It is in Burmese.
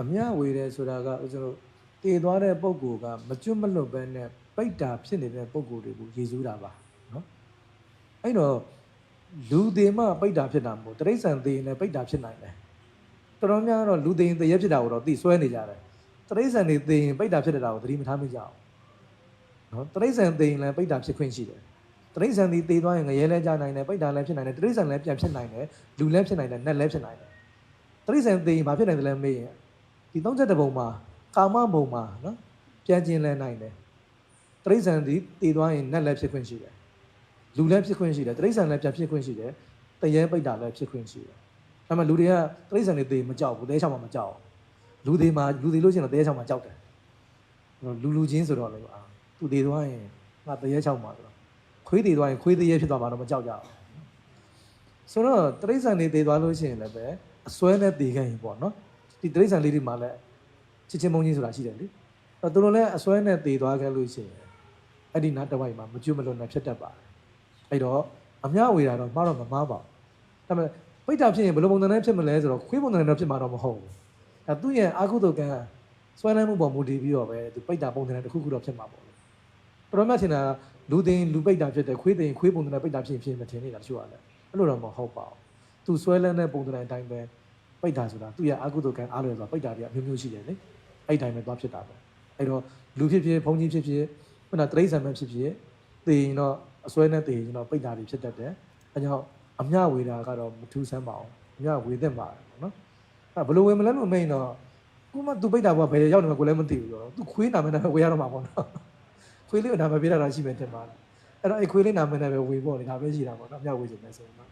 အမြဝေတယ်ဆိုတာကဦးဇင်းတို့တည်သွားတဲ့ပုံကိုယ်ကမကျွတ်မလွတ်ပဲနဲ့ပိတ်တာဖြစ်နေတဲ့ပုံကိုယ်တွေကိုရည်စူးတာပါနော်အဲ့တော့လူသေးမှပိတ်တာဖြစ်တာမဟုတ်တိရစ္ဆာန်သေးရင်လည်းပိတ်တာဖြစ်နိုင်တယ်တော်တော်များတော့လူသေးရင်တရက်ဖြစ်တာကိုတော့သိဆွဲနေကြတယ်တိရစ္ဆာန်တွေသေးရင်ပိတ်တာဖြစ်တဲ့တာကိုသတိမထားမိကြအောင်နော်တိရစ္ဆာန်သေးရင်လည်းပိတ်တာဖြစ်ခွင့်ရှိတယ်တိရစ္ဆာန်တွေသေးသွားရင်ငရဲလဲကြနိုင်တယ်ပိတ်တာလည်းဖြစ်နိုင်တယ်တိရစ္ဆာန်လည်းပြန်ဖြစ်နိုင်တယ်လူလည်းဖြစ်နိုင်တယ်နတ်လည်းဖြစ်နိုင်တယ်တိရစ္ဆာန်သေးရင်ဘာဖြစ်နိုင်တယ်လဲမေးရင် ဒီသုံးချက်တစ်ပုံမှာကာမဘုံမှာနော်ပြန်ကျင်လဲနိုင်တယ်တရိစ္ဆာန်ဒီတည်သွားရင်နတ်လည်းဖြစ်ခွင့်ရှိတယ်လူလည်းဖြစ်ခွင့်ရှိတယ်တရိစ္ဆာန်လည်းပြန်ဖြစ်ခွင့်ရှိတယ်တရေပိတ်တာလည်းဖြစ်ခွင့်ရှိတယ်ဒါပေမဲ့လူတွေကတရိစ္ဆာန်တွေတည်မကြောက်ဘူးတဲချောင်းမှာမကြောက်ဘူးလူတွေမှာလူတွေလို့ရှိရင်တော့တဲချောင်းမှာကြောက်တယ်လူလူချင်းဆိုတော့လေအာသူတည်သွားရင်ငါတရေချောင်းမှာဆိုတော့ခွေးတည်သွားရင်ခွေးတရေဖြစ်သွားမှာတော့မကြောက်ကြဘူးဆိုတော့တရိစ္ဆာန်တွေတည်သွားလို့ရှိရင်လည်းပဲအစွဲနဲ့တည်ခဲ့ရင်ပေါ့နော် ဒီတိရစ္ဆာန်လေးတွေမှာလည်းချစ်ချင်းမုန်းချင်းဆိုတာရှိတယ်လေအဲ့တော့သူတို့လည်းအစွဲနဲ့တည်သွားခဲ့လို့ရှိရင်အဲ့ဒီနားတစ်ဝိုက်မှာမကျွတ်မလွတ်နဲ့ဖြစ်တတ်ပါတယ်အဲ့တော့အမြဝေတာတော့မှားတော့မမှားပါဘူးဒါပေမဲ့ပိဋ္ဌာဖြစ်ရင်ဘယ်လိုပုံစံနဲ့ဖြစ်မလဲဆိုတော့ခွေးပုံစံနဲ့တော့ဖြစ်မှာတော့မဟုတ်ဘူးအဲသူ့ရဲ့အာဟုတုကံစွဲလန်းမှုပေါ်မူတည်ပြီးတော့ပဲသူပိဋ္ဌာပုံစံနဲ့တစ်ခုခုတော့ဖြစ်မှာပေါ့လေပရမတ်ထင်တာလူသိရင်လူပိဋ္ဌာဖြစ်တယ်ခွေးသိရင်ခွေးပုံစံနဲ့ပိဋ္ဌာဖြစ်ရင်ဖြစ်မထင်နေတာတချို့ကလည်းအဲ့လိုတော့မဟုတ်ပါဘူးသူစွဲလန်းတဲ့ပုံစံအတိုင်းပဲ ပိတ်တာဆိုတာသူ့ရဲ့အကုသိုလ်ကံအားလို့ဆိုတာပိတ်တာတွေအမျိုးမျိုးရှိတယ်လေအဲ့တိုင်းပဲသွားဖြစ်တာပဲအဲ့တော့လူဖြစ်ဖြစ်ဘုံကြီးဖြစ်ဖြစ်ခုနတရိษံပဲဖြစ်ဖြစ်သေရင်တော့အစွဲနဲ့သေရင်တော့ပိတ်တာတွေဖြစ်တတ်တယ်အဲကြောင့်အမြဝေတာကတော့မထူးဆန်းပါဘူးအမြဝေသင့်ပါတယ်နော်အဲဘယ်လိုဝေမလဲလို့မိန်တော့ခုမှသူပိတ်တာကဘယ်ရောက်နေမှကိုလည်းမသိဘူးတော့သူခွေးနာမည်နဲ့ပဲဝေရတော့မှာပေါ့နော်ခွေးလေးကနာမည်ပြတာရှိမယ်တင်ပါတယ်အဲ့တော့အဲ့ခွေးလေးနာမည်နဲ့ပဲဝေဖို့နေတာပဲရှိတာပေါ့နော်အမြဝေချင်တယ်ဆိုရင်တော့